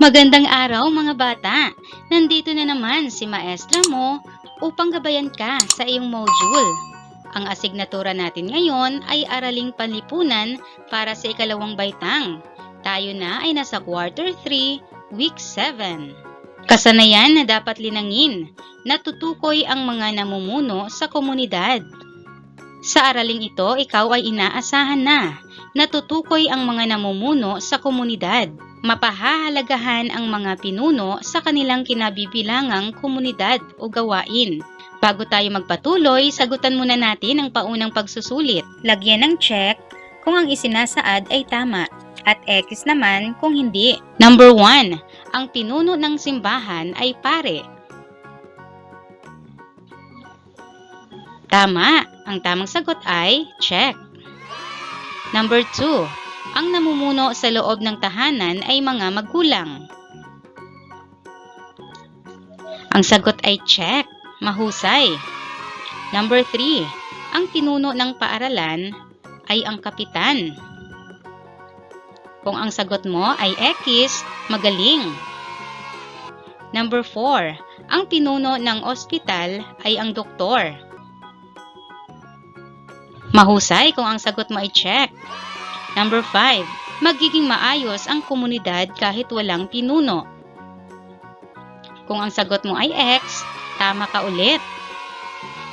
Magandang araw mga bata! Nandito na naman si maestra mo upang gabayan ka sa iyong module. Ang asignatura natin ngayon ay Araling Panlipunan para sa ikalawang baitang. Tayo na ay nasa quarter 3, week 7. Kasanayan na dapat linangin, natutukoy ang mga namumuno sa komunidad. Sa araling ito, ikaw ay inaasahan na. Natutukoy ang mga namumuno sa komunidad. Mapahahalagahan ang mga pinuno sa kanilang kinabibilangang komunidad o gawain. Bago tayo magpatuloy, sagutan muna natin ang paunang pagsusulit. Lagyan ng check kung ang isinasaad ay tama at X naman kung hindi. Number 1. Ang pinuno ng simbahan ay pare. Tama. Ang tamang sagot ay check. Number 2. Ang namumuno sa loob ng tahanan ay mga magulang. Ang sagot ay check. Mahusay. Number 3. Ang pinuno ng paaralan ay ang kapitan. Kung ang sagot mo ay X, magaling. Number 4. Ang pinuno ng ospital ay ang doktor. Mahusay kung ang sagot mo ay check. Number 5. Magiging maayos ang komunidad kahit walang pinuno. Kung ang sagot mo ay X, tama ka ulit.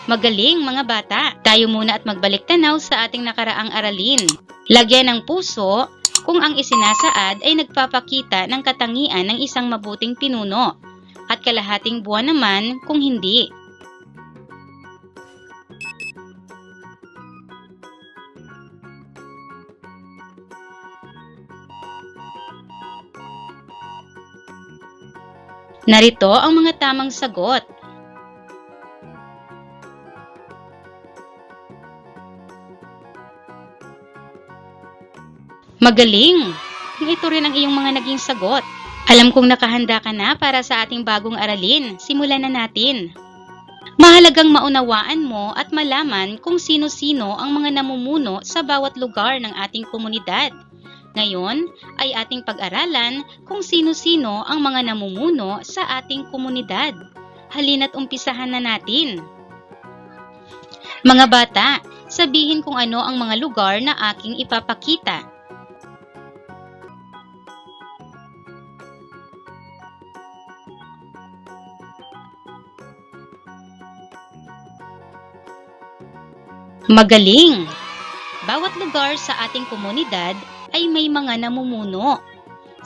Magaling mga bata! Tayo muna at magbalik tanaw sa ating nakaraang aralin. Lagyan ng puso kung ang isinasaad ay nagpapakita ng katangian ng isang mabuting pinuno at kalahating buwan naman kung hindi. Narito ang mga tamang sagot. Magaling! Ito rin ang iyong mga naging sagot. Alam kong nakahanda ka na para sa ating bagong aralin. Simulan na natin. Mahalagang maunawaan mo at malaman kung sino-sino ang mga namumuno sa bawat lugar ng ating komunidad. Ngayon ay ating pag-aralan kung sino-sino ang mga namumuno sa ating komunidad. Halina't umpisahan na natin. Mga bata, sabihin kung ano ang mga lugar na aking ipapakita. Magaling! Bawat lugar sa ating komunidad ay may mga namumuno.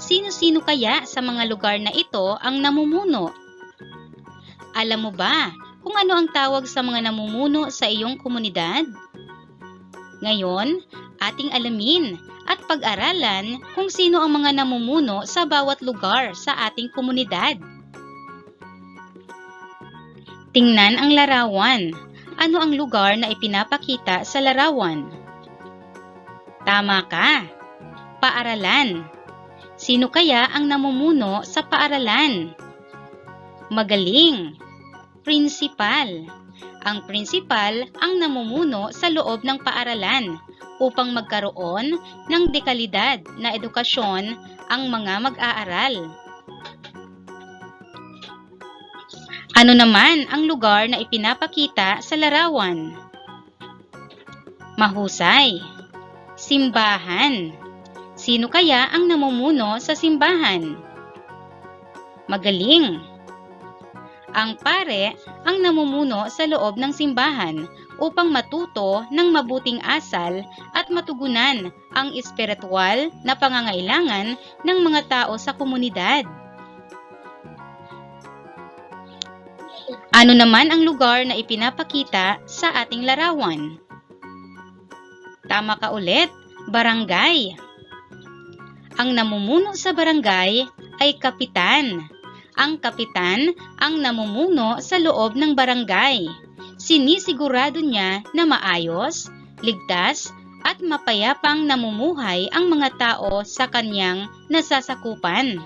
Sino-sino kaya sa mga lugar na ito ang namumuno? Alam mo ba kung ano ang tawag sa mga namumuno sa iyong komunidad? Ngayon, ating alamin at pag-aralan kung sino ang mga namumuno sa bawat lugar sa ating komunidad. Tingnan ang larawan. Ano ang lugar na ipinapakita sa larawan? Tama ka! Paaralan. Sino kaya ang namumuno sa paaralan? Magaling! Prinsipal. Ang prinsipal ang namumuno sa loob ng paaralan upang magkaroon ng dekalidad na edukasyon ang mga mag-aaral. Ano naman ang lugar na ipinapakita sa larawan? Mahusay. Simbahan. Sino kaya ang namumuno sa simbahan? Magaling. Ang pare ang namumuno sa loob ng simbahan upang matuto ng mabuting asal at matugunan ang espiritual na pangangailangan ng mga tao sa komunidad. Ano naman ang lugar na ipinapakita sa ating larawan? Tama ka ulit, barangay. Ang namumuno sa barangay ay kapitan. Ang kapitan ang namumuno sa loob ng barangay. Sinisigurado niya na maayos, ligtas, at mapayapang namumuhay ang mga tao sa kanyang nasasakupan.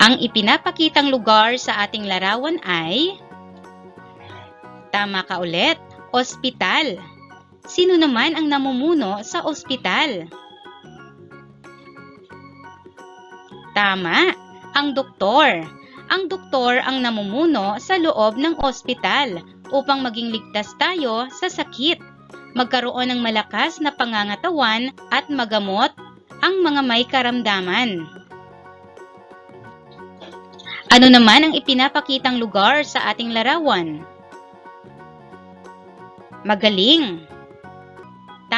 Ang ipinapakitang lugar sa ating larawan ay Tama ka ulit, ospital. Sino naman ang namumuno sa ospital? Tama, ang doktor. Ang doktor ang namumuno sa loob ng ospital upang maging ligtas tayo sa sakit, magkaroon ng malakas na pangangatawan at magamot ang mga may karamdaman. Ano naman ang ipinapakitang lugar sa ating larawan? Magaling.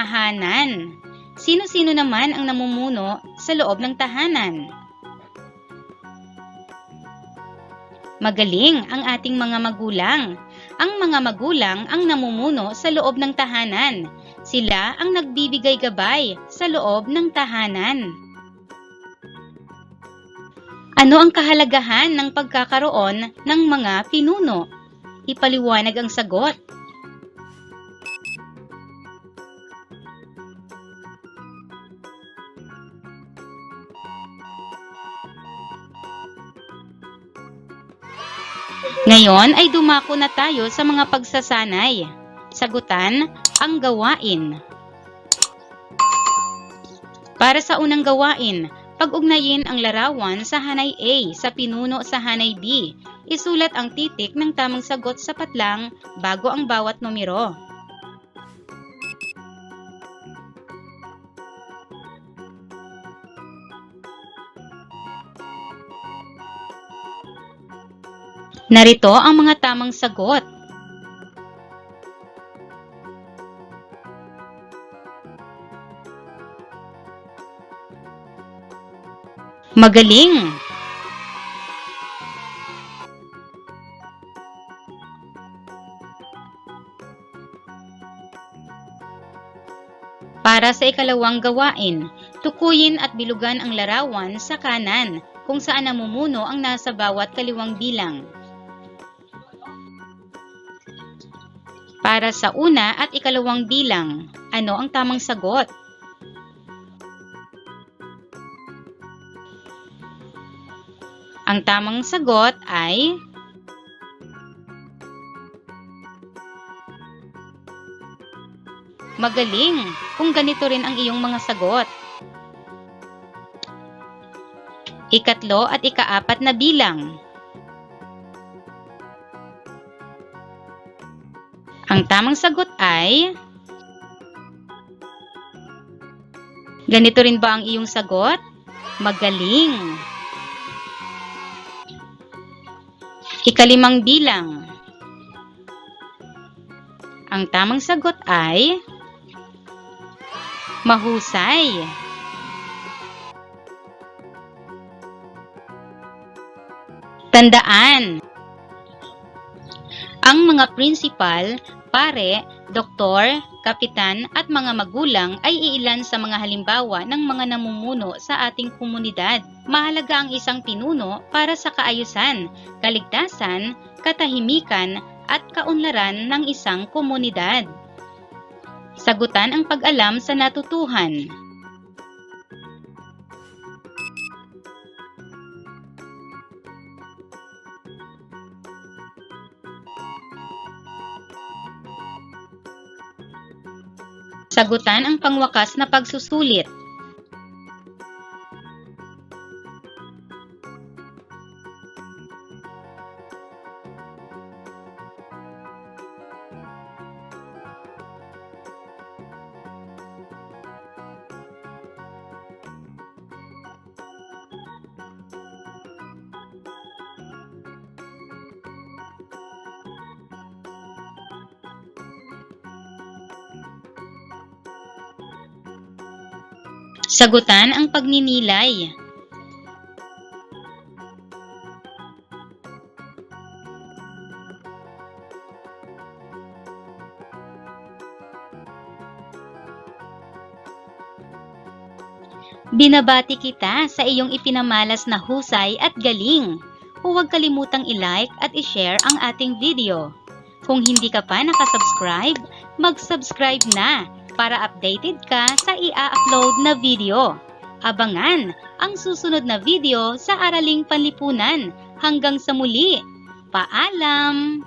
Tahanan. Sino-sino naman ang namumuno sa loob ng tahanan? Magaling ang ating mga magulang. Ang mga magulang ang namumuno sa loob ng tahanan. Sila ang nagbibigay gabay sa loob ng tahanan. Ano ang kahalagahan ng pagkakaroon ng mga pinuno? Ipaliwanag ang sagot. Ngayon ay dumako na tayo sa mga pagsasanay. Sagutan, ang gawain. Para sa unang gawain, pag-ugnayin ang larawan sa hanay A sa pinuno sa hanay B. Isulat ang titik ng tamang sagot sapat lang bago ang bawat numero. Narito ang mga tamang sagot. Magaling. Para sa ikalawang gawain, tukuyin at bilugan ang larawan sa kanan kung saan namumuno ang nasa bawat kaliwang bilang. Para sa una at ikalawang bilang, ano ang tamang sagot? Ang tamang sagot ay Magaling kung ganito rin ang iyong mga sagot. Ikatlo at ikaapat na bilang. Ang tamang sagot ay Ganito rin ba ang iyong sagot? Magaling. Ikalimang bilang. Ang tamang sagot ay mahusay. Tandaan, ang mga principal, pare, doktor, kapitan at mga magulang ay iilan sa mga halimbawa ng mga namumuno sa ating komunidad. Mahalaga ang isang pinuno para sa kaayusan, kaligtasan, katahimikan at kaunlaran ng isang komunidad. Sagutan ang pag-alam sa natutuhan. Sagutan ang pangwakas na pagsusulit. Sagutan ang pagninilay. Binabati kita sa iyong ipinamalas na husay at galing. Huwag kalimutang i-like at i-share ang ating video. Kung hindi ka pa nakasubscribe, mag-subscribe na para updated ka sa i-upload na video. Abangan ang susunod na video sa Araling Panlipunan. Hanggang sa muli, paalam!